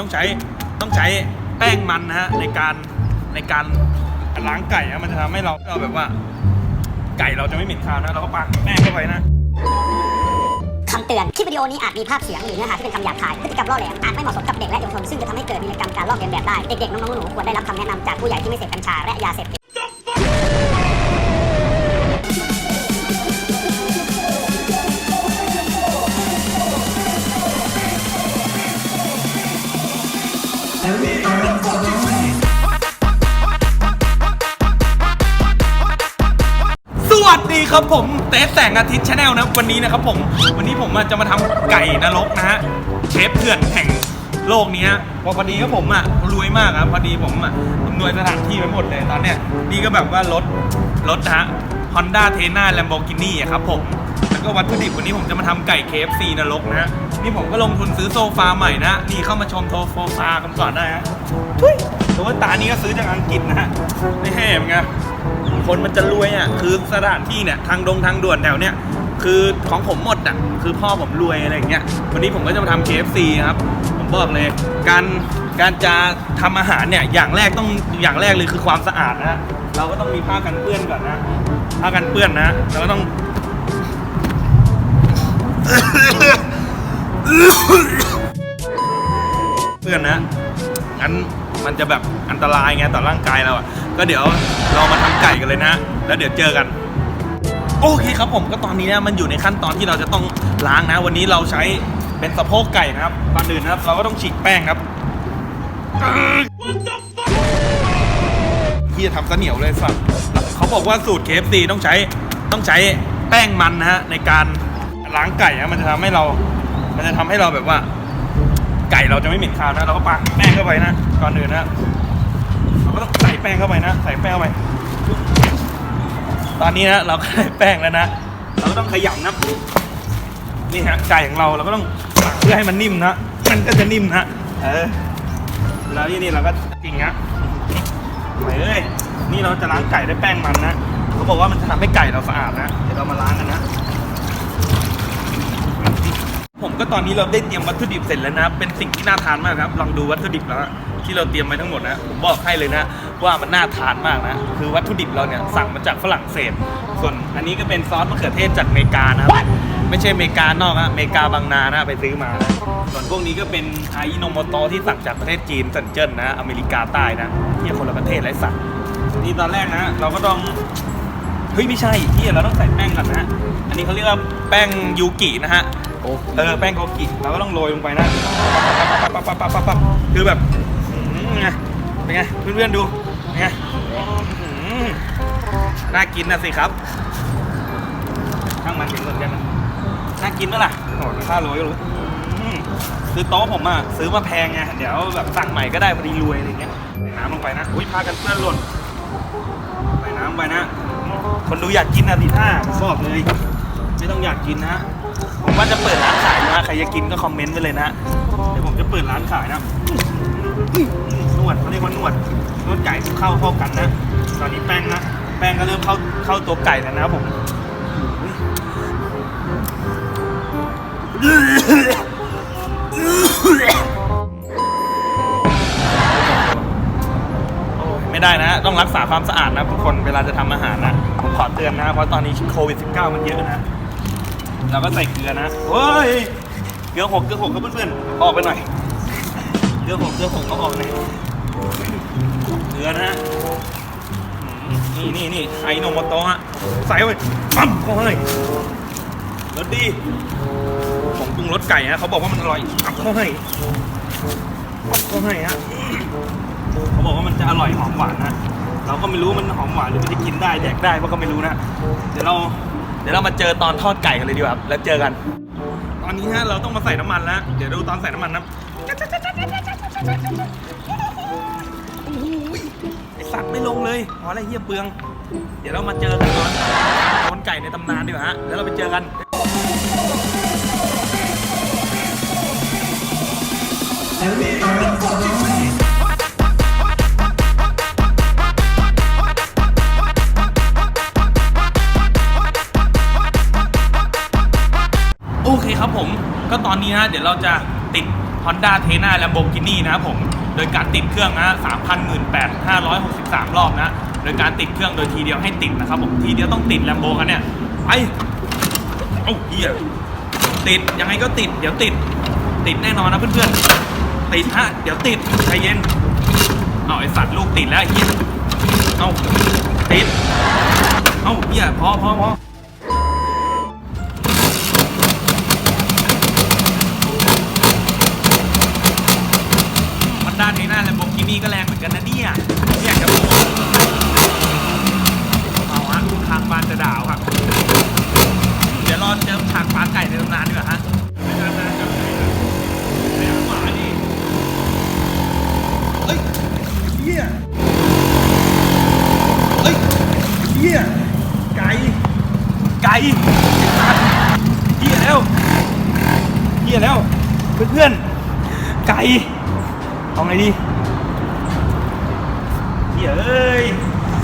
ต้องใช้ต้องใช้แป้งมันนะฮะในการในการล้างไก่นะมันจะทำให้เราเราแบบว่า ไก่เราจะไม่เหม็นคาวนะเราก็ปาแป้งเข้าไปนะคำเตือน คลิปวิดีโอนี้อาจมีภาพเสียงหรือเนื้อหาที่เป็นคำหยาบคาย พฤติกรรมล่อแหลม อาจไม่เหมาะสมกับเด็กและเยาวชน ซึ่งจะทำให้เกิดวีรกรรมการลอกเลียนแบบได้ เด็กๆ น้องๆ หนูๆควรได้รับคำแนะนำจากผู้ใหญ่ที่ไม่เสพกัญชาและยาเสพติด ครับผมเตสแสงอาทิตย์ชาแนลนะวันนี้นะครับผม วันนี้ผมอะจะมาทำไก่นรกนะฮะเชฟเถื่อนแห่งโลกนี้ฮะพราะพอดีก็ผมอะรวยมากครับพอดีผมอะอำนวยสถานที่ไว้หมดเลยตอนเนี้ยนี่ก็แบบว่ารถรถนะฮะ Honda t e n a Lamborghini อะครับผมแล้วก็วัตถุดิบวันนี้ผมจะมาทำไก่ KFC นรกนะฮะนี่ผมก็ลงทุนซื้อโซฟาใหม่นะนี่เข้ามาชมโซฟากันก่อนได้ฮะทุยแต่ว่าตานี้ก็ซื้อจากอังกฤษนะฮะไม่แห่เป็นไง คนมันจะรวยอะคือสถานที่เนี่ยทางดงทางด่วนแถวเนี้ยคือของผมหมดอะคือพ่อผมรวยอะไรอย่างเงี้ยวันนี้ผมก็จะมาทำ KFC ครับ ผมบอกเลย การการจะทำอาหารเนี่ยอย่างแรกต้องอย่างแรกเลยคือความสะอาดนะเราก็ต้องมีผ้ากันเปื้อนก่อนนะผ้ากันเปื้อนนะเราก็ต้องเพื่อนนะงั้น มันจะแบบอันตรายไงต่อร่างกายเราอะ ก็เดี๋ยวเรามาทำไก่กันเลยนะ แล้วเดี๋ยวเจอกัน โอเคครับผมก็ตอนนี้นะมันอยู่ในขั้นตอนที่เราจะต้องล้างนะ วันนี้เราใช้เป็นสะโพกไก่นะครับก่อนอื่นนะครับ เราก็ต้องฉีกแป้งครับเฮียทำซะเหนียวเลยสัตว์เขาบอกว่าสูตร KFC ต้องใช้ต้องใช้แป้งมันนะฮะในการล้างไก่นะมันจะทำให้เรา มันจะทำให้เราแบบว่า ไก่เราจะไม่เหม็นคาวนะเราก็ปาแป้งเข้าไปนะก่อนอื่นนะเราก็ต้องใส่แป้งเข้าไปนะใส่แป้งเข้าไป ตอนนี้นะเราก็ได้แป้งแล้วนะเราก็ต้องขยำนะนี่ฮะไก่ของเราเราก็ต้องหมักเพื่อให้มันนิ่มนะมันก็จะนิ่มนะเออแล้วที่นี่เราก็จริงนะไปเอ้ยนี่เราจะล้างไก่ด้วยแป้งมันนะเขาบอกว่ามันจะทำให้ไก่เราสะอาดนะเดี๋ยวเรามาล้างกันนะ ผมก็ตอนนี้เราได้เตรียมวัตถุดิบเสร็จแล้วนะ เป็นสิ่งที่น่าทานมากครับ ลองดูวัตถุดิบแล้วนะที่เราเตรียมไว้ทั้งหมดนะ ผมบอกให้เลยนะ ว่ามันน่าทานมากนะ คือวัตถุดิบเราเนี่ยสั่งมาจากฝรั่งเศส ส่วนอันนี้ก็เป็นซอสมะเขือเทศจากอเมริกานะครับ ไม่ใช่อเมริกานอกนะอเมริกาบางนานะไปซื้อมานะส่วนพวกนี้ก็เป็นอายิโนโมโตที่สั่งจากประเทศจีนสันเจิ้นนะ อเมริกาใต้นะที่คนละประเทศไรสัตว์นี่ตอนแรกนะ เราก็ต้องเฮ้ยไม่ใช่ที่เราต้องใส่แป้งก่อนนะ อันนี้เขาเรียกว่าแป้งยูกินะฮะ โอ้เออแป้งโกกิเราก็ต้องโรยลงไปนะปั๊บปั๊บปั๊บปั๊บปั๊บปั๊บคือแบบอื้อหือไงเป็นไงเพื่อนๆดูเป็นไงอื้อหือน่ากินนะสิครับช่างมันเห็นเหมือนกันนะน่ากินเมื่อไหร่โอ้ยค่าโรยก็รู้อื้อคือโต๊ะผมอะซื้อมาแพงไงเดี๋ยวแบบสั่งใหม่ก็ได้พอดีรวยอะไรเงี้ยใส่น้ำลงไปนะอุ้ยพากันเปื้อนหล่นใส่น้ำไปนะ คนดูอยากกินนะสิท่าผมบอกเลย ไม่ต้องอยากกินนะ ผมว่าจะเปิดร้านขายนะใครจะกินก็คอมเมนต์ไปเลยนะเดี๋ยวผมจะเปิดร้านขายนะนวดเขาเรียกว่านวดนวดไก่เข้าเข้ากันนะ ตอนนี้แป้งนะแป้งก็เริ่มเข้าเข้าตัวไก่แล้วนะครับผมไม่ได้นะ ต้องรักษาความสะอาดนะทุกคนเวลาจะทำอาหารนะ ผมขอเตือนนะ เพราะตอนนี้โควิด -19 มันเยอะนะ เราก็ใส่เกลือนะเฮ้ยเกลือหกเกลือหกครับเพื่อนๆออกไปหน่อย เกลือหกเกลือหกก็ออกเลยเกลือนะนี่นี่นี่ไอโนโมโตะฮะใส่ไปปั๊มเข้าให้รสดีผมปรุงรสไก่ฮะเขาบอกว่ามันอร่อยปั๊มเข้าให้ปั๊มเข้าให้ฮะเขาบอกว่ามันจะอร่อยหอมหวานนะเราก็ไม่รู้มันหอมหวานหรือมันจะกินได้แดกได้เพราะก็ไม่รู้นะเดี๋ยวเรา เดี๋ยวเรามาเจอตอนทอดไก่กันเลยดีกว่าครับแล้วเจอกัน ตอนนี้ฮะเราต้องมาใส่น้ำมันแล้ว เดี๋ยวดูตอนใส่น้ำมันนะโอ้โหไอสัตว์ไม่ลงเลยพราะอะไรเฮียเปลือง เดี๋ยวเรามาเจอกันตอนคนไก่ในตำนานดีกว่าฮะแล้วเราไปเจอกันโอ เคครับผม ก็ตอนนี้นะเดี๋ยวเราจะติด Honda t e n a Lamborghini นะครับผม โดยการติดเครื่องนะ3,18,563 รอบนะ โดยการติดเครื่องโดยทีเดียวให้ติดนะครับผม ทีเดียวต้องติด Lambo กันเนี่ย ไปเอ้าเฮียติด ยังไงก็ติด เดี๋ยวติด ติดแน่นอนนะเพื่อนๆ ติดฮะ เดี๋ยวติด ใจเย็น เอาไอสัตว์ลูกติดแล้วเฮียเอาติด เอาเฮียพอพอพอ นี่ก็แรงเหมือนกันนะเนี่ยไม่อยากจะบอกเอาฮะทางบานจะด่าวครับ เดี๋ยวรอเจอฉากปลาไก่ในตำนานดีกว่าฮะไม่นานๆจะไปนะไปหาหมาดิเฮ้ยเฮียเฮ้ยเฮียไก่ ไก่เฮียแล้วเฮียแล้ว เพื่อนๆ ไก่ เอาไงดี เฮียเอ้ย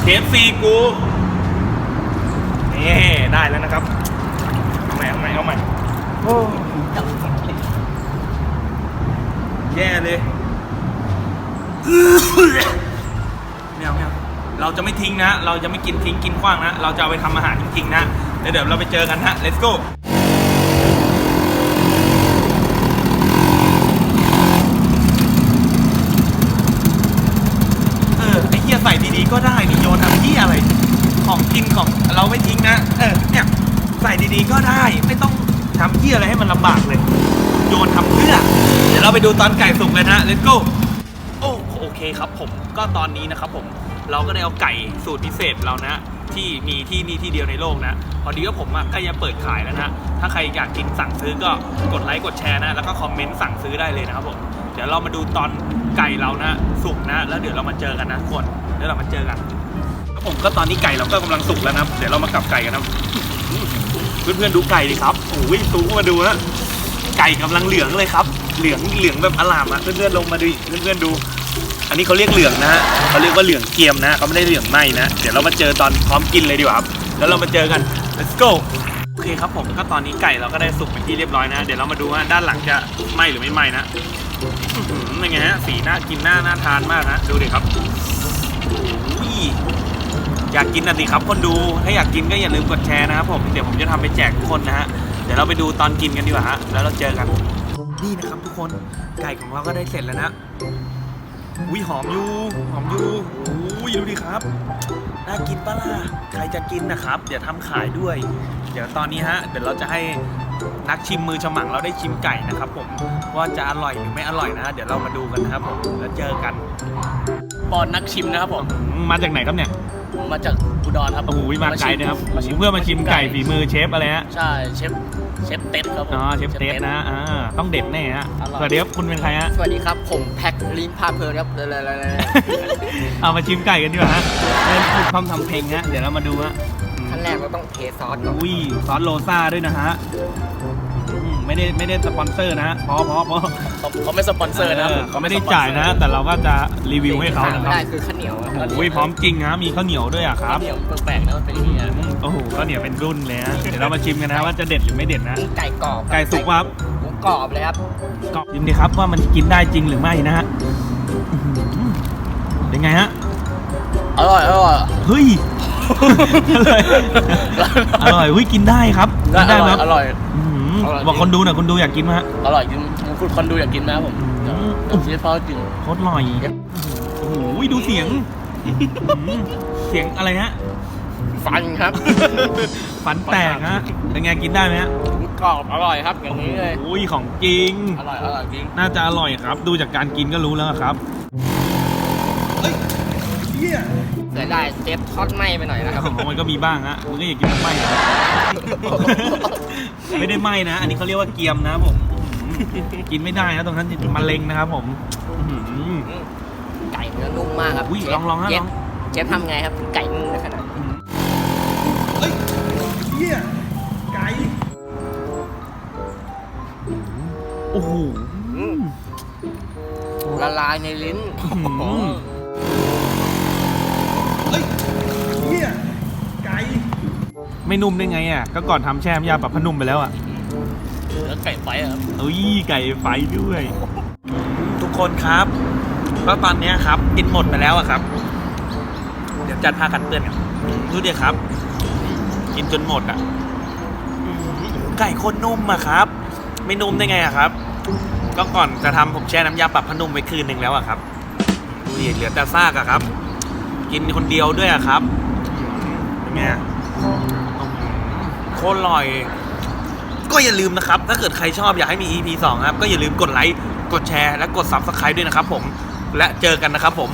เคฟซีกูนี่ได้แล้วนะครับเอาใหม่เอาใหม่เอาใหม่โอ้แย่เลยไม่เอาไม่เอาเราจะไม่ทิ้งนะ เราจะไม่กินทิ้งกินขว้างนะ เราจะเอาไปทำอาหารจริงๆนะเดี๋ยวเดี๋ยวเราไปเจอกันฮะ let's go เออไอ้เหี้ย ใส่ดีๆก็ได้นี่โยนทำเหี้ยอะไร ของกินของเราไม่ทิ้งนะ เออเนี่ยใส่ดีๆก็ได้ไม่ต้องทำเหี้ยอะไรให้มันลำบากเลย โยนทำเพื่อ เดี๋ยวเราไปดูตอนไก่สุกเลยนะ let's go โอ้โอเคครับผมก็ตอนนี้นะครับผมเราก็ได้เอาไก่สูตรพิเศษเรานะที่มีที่นี่ที่เดียวในโลกนะ พอดีว่าผมใกล้จะเปิดขายแล้วนะ ถ้าใครอยากกินสั่งซื้อก็กดไลค์กดแชร์นะ แล้วก็คอมเมนต์สั่งซื้อได้เลยนะครับผม เดี๋ยวเรามาดูตอนไก่เรานะ สุกนะ แล้วเดี๋ยวเรามาเจอกันนะทุกคน เดี๋ยวเรามาเจอกันครับผมก็ตอนนี้ไก่เราก็กำลังสุกแล้วนะครับเดี๋ยวเรามากลับไก่กันนะครับเพื่อนๆดูไก่ดิครับโอ้ยซูมเข้ามาดูนะไก่กำลังเหลืองเลยครับ เหลืองเหลืองแบบอลามอะเพื่อนๆลงมาดูเพื่อนๆดู อันนี้เขาเรียกเหลืองนะฮะเขาเรียกว่าเหลืองเกียมนะเขาไม่ได้เหลืองไหมนะเดี๋ยวเรามาเจอตอนพร้อมกินเลยดีกว่าครับ แล้วเรามาเจอกัน let's go โอเคครับผมก็ตอนนี้ไก่เราก็ได้สุกเป็นที่เรียบร้อยนะ เดี๋ยวเรามาดูว่าด้านหลังจะไหมหรือไม่ไหมนะเป็นไงฮะสีน่ากินน่าน่าทานมากนะดูดิครับ โอ้ยอยากกินนะสิครับคนดู ถ้าอยากกินก็อย่าลืมกดแชร์นะครับผม เดี๋ยวผมจะทำไปแจกทุกคนนะฮะ เดี๋ยวเราไปดูตอนกินกันดีกว่าฮะ แล้วเราเจอกัน นี่นะครับทุกคน ไก่ของเราก็ได้เสร็จแล้วนะอุ้ยหอมอยู่ หอมอยู่อุ้ยดูดิครับ น่ากินปะล่ะ ใครจะกินนะครับ เดี๋ยวทำขายด้วย เดี๋ยวตอนนี้ฮะ เดี๋ยวเราจะให้ นักชิมมือฉมังเราได้ชิมไก่นะครับผมว่าจะอร่อยหรือไม่อร่อยนะ เดี๋ยวเรามาดูกันนะครับผมแล้วเจอกันปอนนักชิมนะครับผมอืมมาจากไหนครับเนี่ยมาจากอุดรครับโอ้โหมาไกลนะครับมาชิมเพื่อมาชิมไก่ฝีมือเชฟอะไรฮะใช่เชฟเชฟเต็ดครับผมอ๋อเชฟเตสนะอ่าต้องเด็ดแน่ฮะอร่อยสวัสดีครับคุณเป็นใครฮะสวัสดีครับผมแพ็คลิ้นพาเพลินครับเลยเลยเลยเลยเอามาชิมไก่กันดีกว่าฮะเริ่มพูดพร้อมทำเพลงฮะเดี๋ยวเรามาดูฮะอืม ขั้นแรกเราต้องเทซอสก่อนอุ้ยซอสโลซ่าด้วยนะฮะอืมไม่ได้ไม่ได้สปอนเซอร์นะฮะพอพอพอเขาเขาไม่สปอนเซอร์นะครับผเขาไม่ได้จ่ายนะ แต่เราก็จะรีวิวให้เขานะคไม่รับได้คือข้าวเหนียวะอุ้ยพร้อมจริงฮะมีข้าวเหนียวด้วยอะคข้ารัวบเหนียวแปลกๆนะมันเป็นอย่างนี้อะอืมโอ้โหข้าวเหนียวเป็นรุ่นเลยฮะเดี๋ยวเรามาชิมกันนะว่าจะเด็ดหรือไม่เด็ดนะ ไก่กรอบไก่สุกวะครับหมูกรอบเลยครับก็ชิมดีครับว่ามันกินได้จริงหรือไม่นะฮะอื้อหือเป็นไงฮะ อร่อยอร่อย เฮ้ยอร่อยอร่อยเฮ้ยกินได้ครับกินอได้ร่ไหมอยครับอร่อย อื้อหืออร่อย บอกคนดูหน่อยคนดูอยากกินไหมฮะอร่อยจริงคุณคนดูอยากกินไหมครับผมอืมเดี๋ยวเชฟเขาจริง โคตรอร่อยโอ้โหดูเสียงอื้อหือเสียงอะไรฮะฟันครับฟันแตกฮะเป็นไงกินได้ไหมฮะหมูกรอบอร่อยครับอย่างนี้เลย โอ้ยของจริง อร่อยอร่อยจริง น่าจะอร่อยครับ ดูจากการกินก็รู้แล้วครับเฮ้ย เฮียเสียดายเชฟทอดไหม้ไปหน่อยนะครับมันก็มีบ้างฮะมึงก็อย่ากินมันไหม้นะไม่ได้ไหม้นะ อันนี้เขาเรียกว่าเกรียมนะครับผมอื้อหือกินไม่ได้นะตรงนั้นมะเร็งนะครับผมอื้อหือไก่เนื้อนุ่มมากครับอุ้ยเชฟลองลองฮะเชลฟองเชฟทำไงครับไก่นุ่มได้ขนาดนี้เฮ้ยเฮียไก่โอ้โหอืมละลายในลิ้น อื้อหือ เฮ้ยเฮียไก่ ไม่นุ่มได้ไงอะก็ก่อนทำแช่น้ำยาปรับพนุ่มไปแล้วอะแล้วไก่ไฟอะครับเอ้ยไก่ไฟด้วย ทุกคนครับก็ตอนเนี้ยครับ กินหมดไปแล้วอะครับ เดี๋ยวจัดผ้ากันเปื้อนกันดูดิครับ กินจนหมดอะอื้อหือไก่โคนนุ่มอะครับ ไม่นุ่มได้ไงอะครับ ก็ก่อนจะทำผมแช่น้ำยาปรับผ้านุ่มไว้คืนหนึ่งแล้วอะครับดูดิเหลือแต่ซากอะครับ กินคนเดียวด้วยอะครับอื้อหือเป็นไงอื้อหือ โคตรอร่อย ก็อย่าลืมนะครับ ถ้าเกิดใครชอบอยากให้มี EP 2 ครับ ก็อย่าลืมกดไลค์ กดแชร์ และกด Subscribe ด้วยนะครับผม และเจอกันนะครับผม